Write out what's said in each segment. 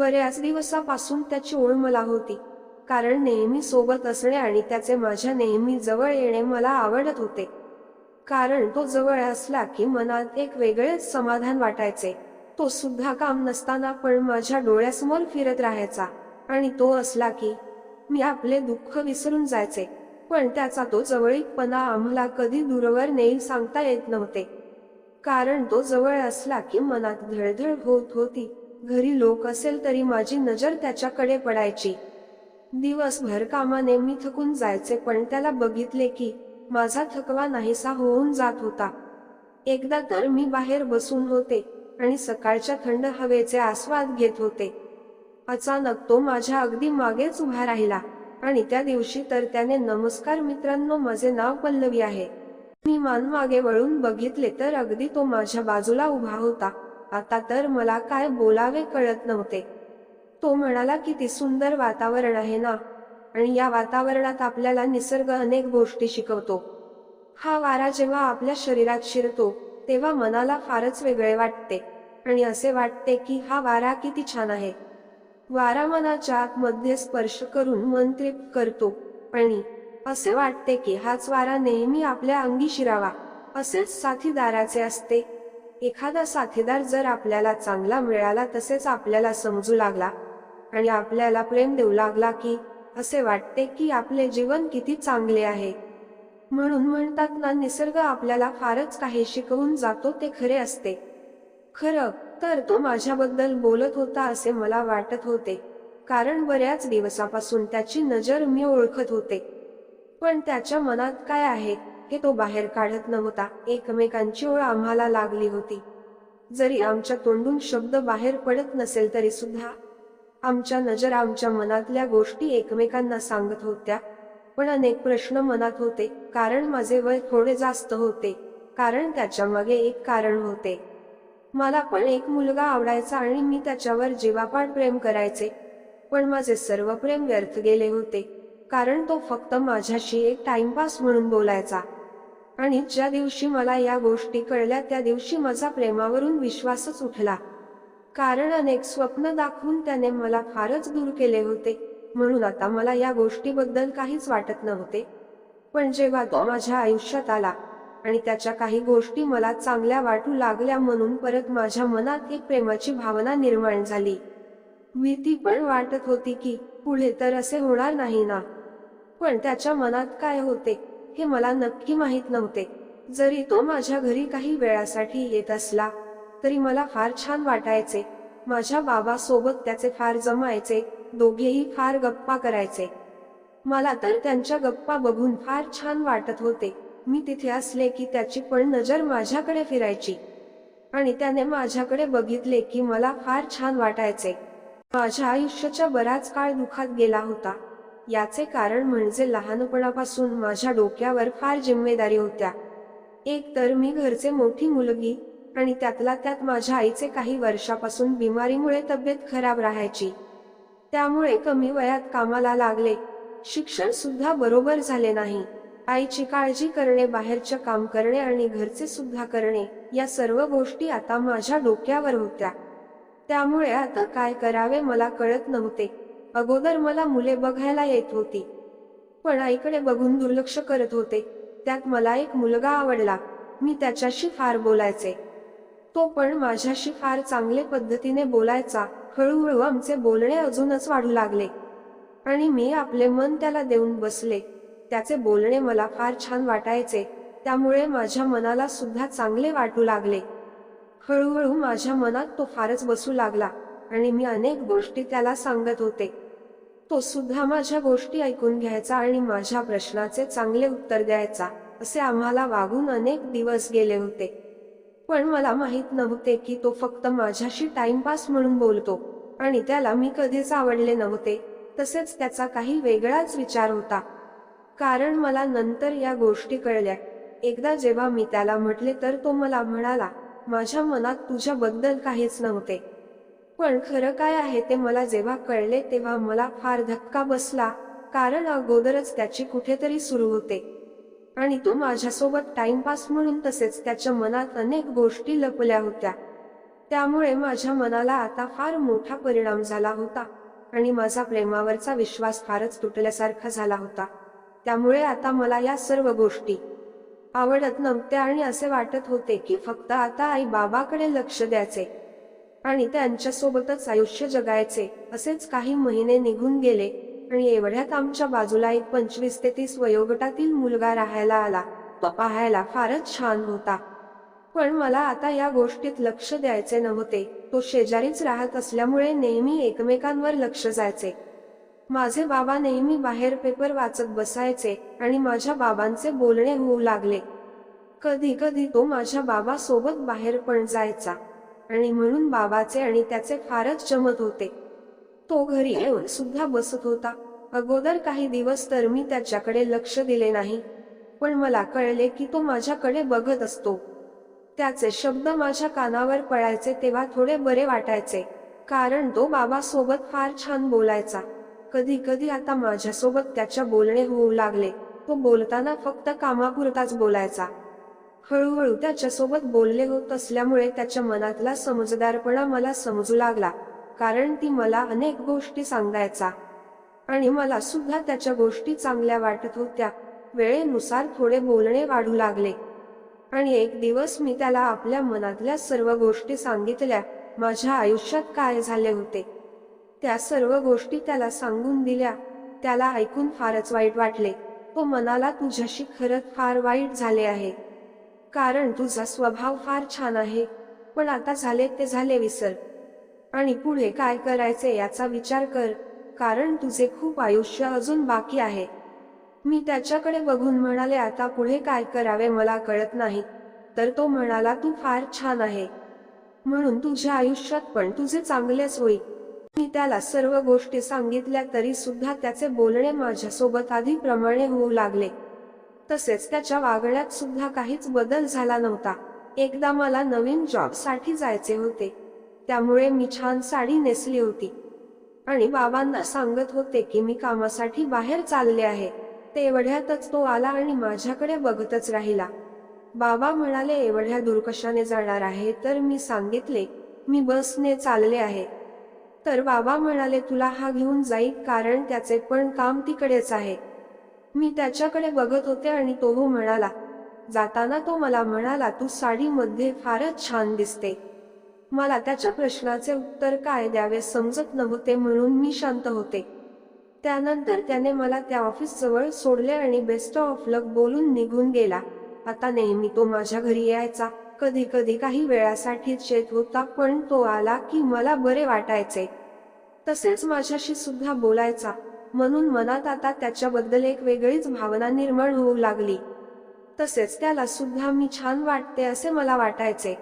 बऱ्याच दिवसापासून त्याची ओढ मला होती. कारण नेहमी सोबत असणे आणि त्याचे माझ्या नेहमी जवळ येणे मला आवडत होते. कारण तो जवळ असला की मनात एक वेगळेच समाधान वाटायचे. तो सुद्धा काम नसताना पण माझ्या डोळ्यासमोर फिरत राहायचा. आणि तो असला की मी आपले दुःख विसरून जायचे. पण त्याचा तो जवळीकपणा आम्हाला कधी दूरवर नेईल सांगता येत नव्हते. कारण तो जवळ असला की मनात धडधड होत होती. घरी लोक असेल तरी माझी नजर त्याच्याकडे पडायची. दिवसभर कामाने मी थकून जायचे पण त्याला बघितले की माझा थकवा नाहीसा होऊन जात होता. एकदा तर मी बाहेर बसून होते आणि सकाळच्या थंड हवेचे आस्वाद घेत होते. अचानक तो माझ्या अगदी मागेच उभा राहिला आणि त्या दिवशी तर त्याने नमस्कार मित्रांनो माझे नाव पल्लवी आहे. मी मान मागे वळून बघितले तर अगदी तो माझ्या बाजूला उभा होता. आता तर मला काय बोलावे कळत नव्हते. तो म्हणाला किती सुंदर वातावरण आहे ना? आणि या वातावरणात आपल्याला निसर्ग अनेक गोष्टी शिकवतो. हा वारा जेव्हा आपल्या शरीरात शिरतो तेव्हा मनाला फारच वेगळे वाटते. आणि असे वाटते की हा वारा किती छान आहे. वारा मनाच्या आतमध्ये स्पर्श करून मन तृप्त करतो. आणि असे वाटते की हाच वारा नेहमी आपल्या अंगी शिरावा. असेच साथीदाराचे असते. एखादा साथीदार जर आपल्याला चांगला मिळाला तसेच आपल्याला समजू लागला आणि आपल्याला प्रेम देऊ लागला की असे वाटते की आपले जीवन किती चांगले आहे. म्हणून म्हणतात ना निसर्ग आपल्याला फारच काही शिकवून जातो ते खरे असते. खरं तर तो माझ्याबद्दल बोलत होता असे मला वाटत होते. कारण बऱ्याच दिवसापासून त्याची नजर मी ओळखत होते. पण त्याच्या मनात काय आहे? हे तो बाहेर काढत नव्हता. एकमेकांची ओळ आम्हाला लागली होती. जरी आमच्या तोंडून शब्द बाहेर पडत नसेल तरी सुद्धा आमच्या नजर आमच्या मनातल्या गोष्टी एकमेकांना सांगत होत्या. पण अनेक प्रश्न मनात होते. कारण माझे वय थोडे जास्त होते. कारण त्याच्यामागे एक कारण होते. मला पण एक मुलगा आवडायचा आणि मी त्याच्यावर जीवापाड प्रेम करायचे. पण माझे सर्व प्रेम व्यर्थ गेले होते. कारण तो फक्त माझ्याशी एक टाइमपास म्हणून बोलायचा. आणि ज्या दिवशी मला या गोष्टी कळल्या त्या दिवशी माझा प्रेमावरून विश्वासच उठला. कारण अनेक स्वप्न दाखवून त्याने मला फारच दूर केले होते. म्हणून आता मला या गोष्टीबद्दल काहीच वाटत नव्हते. पण जेव्हा तो माझ्या आयुष्यात आला आणि त्याच्या काही गोष्टी मला चांगल्या वाटू लागल्या म्हणून परत माझ्या मनात एक प्रेमाची भावना निर्माण झाली. भीती पण वाटत होती की पुढे तर असे होणार नाही ना. पण त्याच्या मनात काय होते? हे मला नक्की माहीत नव्हते. जरी तो माझ्या घरी काही वेळासाठी येत असला तरी मला फार छान वाटायचे. माझ्या बाबा सोबत त्याचे फार जमायचे दोघेही फार गप्पा करायचे. मला तर त्यांच्या गप्पा बघून फार छान वाटत होते. मी तिथे असले की त्याची पण नजर माझ्याकडे फिरायची. आणि त्याने माझ्याकडे बघितले की मला फार छान वाटायचे. माझ्या आयुष्याच्या बराच काळ दुखात गेला होता. याचे कारण म्हणजे लहानपणापासून माझ्या डोक्यावर फार जिम्मेदारी होत्या. एक तर मी घरचे मोठी मुलगी आणि त्यातला त्यात माझ्या आईचे काही वर्षापासून बिमारीमुळे तब्येत खराब राहायची. त्यामुळे कमी वयात कामाला लागले. शिक्षण सुद्धा बरोबर झाले नाही. आईची काळजी करणे बाहेरचे काम करणे आणि घरचे सुद्धा करणे या सर्व गोष्टी आता माझ्या डोक्यावर होत्या. त्यामुळे आता काय करावे मला कळत नव्हते. अगोदर मला मुले बघायला येत होती. पण आईकडे बघून दुर्लक्ष करत होते. त्यात मला एक मुलगा आवडला. मी त्याच्याशी फार बोलायचे. तो पण माझ्याशी फार चांगले पद्धतीने बोलायचा. हळूहळू आमचे बोलणे अजूनच वाढू लागले. आणि मी आपले मन त्याला देऊन बसले. त्याचे बोलणे मला फार छान वाटायचे. त्यामुळे माझ्या मनाला सुद्धा चांगले वाटू लागले. हळूहळू माझ्या मनात तो फारच बसू लागला. आणि मी अनेक गोष्टी त्याला सांगत होते. तो सुद्धा माझ्या गोष्टी ऐकून घ्यायचा आणि माझ्या प्रश्नाचे चांगले उत्तर द्यायचा असे आम्हाला वागून अनेक दिवस गेले होते. पण मला माहीत नव्हते की तो फक्त माझ्याशी टाइमपास म्हणून बोलतो आणि त्याला मी कधीच आवडले नव्हते तसेच त्याचा काही वेगळाच विचार होता. कारण मला नंतर या गोष्टी कळल्या. एकदा जेव्हा मी त्याला म्हटले तर तो मला म्हणाला माझ्या मनात तुझ्याबद्दल काहीच नव्हते. पण खरं काय आहे ते मला जेव्हा कळले तेव्हा मला फार धक्का बसला कारण अगोदरच त्याची कुठेतरी सुरू होते. आणि तो माझ्यासोबत टाइमपास म्हणून तसेच त्याच्या मनात अनेक गोष्टी लपल्या होत्या. त्यामुळे माझ्या मनाला आता फार मोठा परिणाम झाला होता आणि माझा प्रेमावरचा विश्वास फारच तुटल्यासारखा झाला होता. त्यामुळे आता मला या सर्व गोष्टी आवडत नव्हत्या आणि असे वाटत होते की फक्त आता आई बाबाकडे लक्ष द्यायचे. आणि त्यांच्यासोबतच आयुष्य जगायचे असेच काही महिने निघून गेले आणि एवढ्यात आमच्या बाजूला एक पंचवीस ते तीस वयोगटातील मुलगा राहायला आला. तो पाहायला फारच छान होता. पण मला आता या गोष्टीत लक्ष द्यायचे नव्हते. तो शेजारीच राहत असल्यामुळे नेहमी एकमेकांवर लक्ष जायचे. माझे बाबा नेहमी बाहेर पेपर वाचत बसायचे आणि माझ्या बाबांचे बोलणे होऊ लागले. कधी कधी तो माझ्या बाबा सोबत बाहेर पण जायचा. आणि म्हणून बाबाचे आणि त्याचे फारच जमत होते. तो घरी येऊन सुद्धा बसत होता. अगोदर काही दिवस तर मी त्याच्याकडे लक्ष दिले नाही. पण मला कळले की तो माझ्याकडे बघत असतो. त्याचे शब्द माझ्या कानावर पळायचे तेव्हा थोडे बरे वाटायचे. कारण तो बाबासोबत फार छान बोलायचा. कधी कधी आता माझ्यासोबत त्याच्या बोलणे होऊ लागले. तो बोलताना फक्त कामापुरताच बोलायचा. हळूहळू त्याच्यासोबत बोलले होत असल्यामुळे त्याच्या मनातला समजदारपणा मला समजू लागला कारण ती मला अनेक गोष्टी सांगायचा. आणि मला सुद्धा त्याच्या गोष्टी चांगल्या वाटत होत्या. वेळेनुसार थोडे बोलणे वाढू लागले. आणि एक दिवस मी त्याला आपल्या मनातल्या सर्व गोष्टी सांगितल्या माझ्या आयुष्यात काय झाले होते. त्या सर्व गोष्टी त्याला सांगून दिल्या. त्याला ऐकून फारच वाईट वाटले. तो मनाला तुझ्याशी खरंच फार वाईट झाले आहे. कारण तुझा स्वभाव फार छान आहे. पण आता झाले ते झाले विसर. आणि पुढे काय करायचे याचा विचार कर. कारण तुझे खूप आयुष्य अजून बाकी आहे. मी त्याच्याकडे बघून म्हणाले आता पुढे काय करावे मला कळत नाही. तर तो म्हणाला तू फार छान आहे. म्हणून तुझ्या आयुष्यात पण तुझे चांगलेच होईल. मी त्याला सर्व गोष्टी सांगितल्या तरी सुद्धा त्याचे बोलणे माझ्यासोबत आधीप्रमाणे होऊ लागले. तसेच त्याच्या वागण्यात सुद्धा काहीच बदल झाला नव्हता. एकदा मला नवीन जॉबसाठी जायचे होते. त्यामुळे मी छान साडी नेसली होती. आणि बाबांना सांगत होते की मी कामासाठी बाहेर चालले आहे. तेवढ्यातच तो आला आणि माझ्याकडे बघतच राहिला. बाबा म्हणाले एवढ्या दुर्कशाने जाणार आहे तर मी सांगितले मी बसने चालले आहे. तर बाबा म्हणाले तुला हा घेऊन जाईल कारण त्याचे पण काम तिकडेच आहे. मी त्याच्याकडे बघत होते आणि तो हो म्हणाला जाताना तो मला म्हणाला तू साडीमध्ये फारच छान दिसते. मला त्याच्या प्रश्नाचे उत्तर काय द्यावे समजत नव्हते म्हणून मी शांत होते. त्यानंतर त्याने मला त्या ऑफिस जवळ सोडले आणि बेस्ट ऑफ लक बोलून निघून गेला. आता नेहमी तो माझ्या घरी यायचा. कधी कधी काही वेळासाठीच येत होता पण तो आला की मला बरे वाटायचे. तसेच माझ्याशी सुद्धा बोलायचा. म्हणून मनात आता त्याच्याबद्दल एक वेगळीच भावना निर्माण होऊ लागली. तसेच त्याला सुद्धा मी छान वाटते असे मला वाटायचे.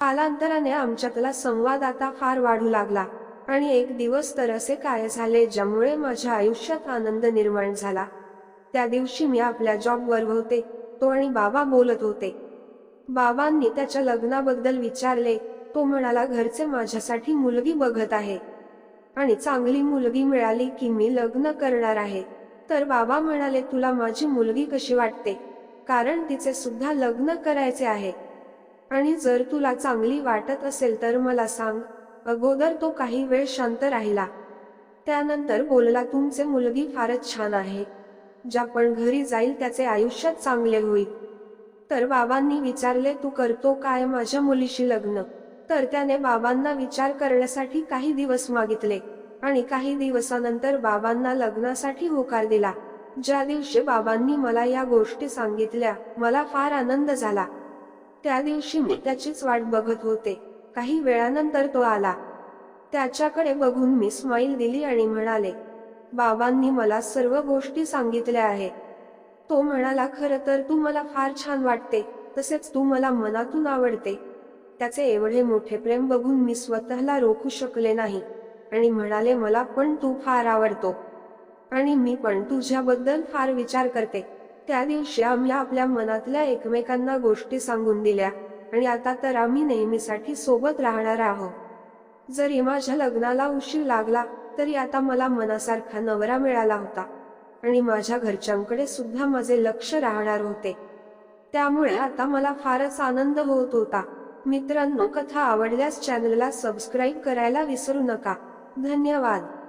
कालांतराने आमच्यातला संवाद आता फार वाढू लागला. आणि एक दिवस तर असे काय झाले ज्यामुळे माझ्या आयुष्यात आनंद निर्माण झाला. त्या दिवशी मी आपल्या जॉबवर होते तो आणि बाबा बोलत होते. बाबांनी त्याच्या लग्नाबद्दल विचारले तो म्हणाला घरचे माझ्यासाठी मुलगी बघत आहे. आणि चांगली मुलगी मिळाली की मी लग्न करणार आहे. तर बाबा म्हणाले तुला माझी मुलगी कशी वाटते? कारण तिचे सुद्धा लग्न करायचे आहे. आणि जर तुला चांगली वाटत असेल तर मला सांग. अगोदर तो काही वेळ शांत राहिला. त्यानंतर बोलला तुमचे मुलगी फारच छान आहे. ज्या पण घरी जाईल त्याचे आयुष्यात चांगले होईल. तर बाबांनी विचारले तू करतो काय माझ्या मुलीशी लग्न? तर त्याने बाबांना विचार करण्यासाठी काही दिवस मागितले. आणि काही दिवसानंतर बाबांना लग्नासाठी होकार दिला. ज्या दिवशी बाबांनी मला या गोष्टी सांगितल्या मला फार आनंद झाला. त्या दिवशी मी त्याचीच वाट बघत होते. काही वेळानंतर तो आला. त्याच्याकडे बघून मी स्माईल दिली आणि म्हणाले बाबांनी मला सर्व गोष्टी सांगितल्या आहे तो म्हणाला खरं तर तू मला फार छान वाटते तसेच तू मला मनातून आवडते. त्याचे एवढे मोठे प्रेम बघून मी स्वतःला रोखू शकले नाही. आणि म्हणाले मला पण तू फार आवडतो. आणि मी पण तुझ्याबद्दल फार विचार करते. त्या दिवशी आम्ही आपल्या मनातल्या एकमेकांना गोष्टी सांगून दिल्या. आणि आता तर आम्ही नेहमीसाठी सोबत राहणार आहोत. जरी माझ्या लग्नाला उशीर लागला तरी आता मला मनासारखा नवरा मिळाला होता. आणि माझ्या घरच्यांकडे सुद्धा माझे लक्ष राहणार होते. त्यामुळे आता मला फारच आनंद होत होता. मित्रांनो कथा आवडल्यास चॅनलला सबस्क्राईब करायला विसरू नका. ધન્યવાદ.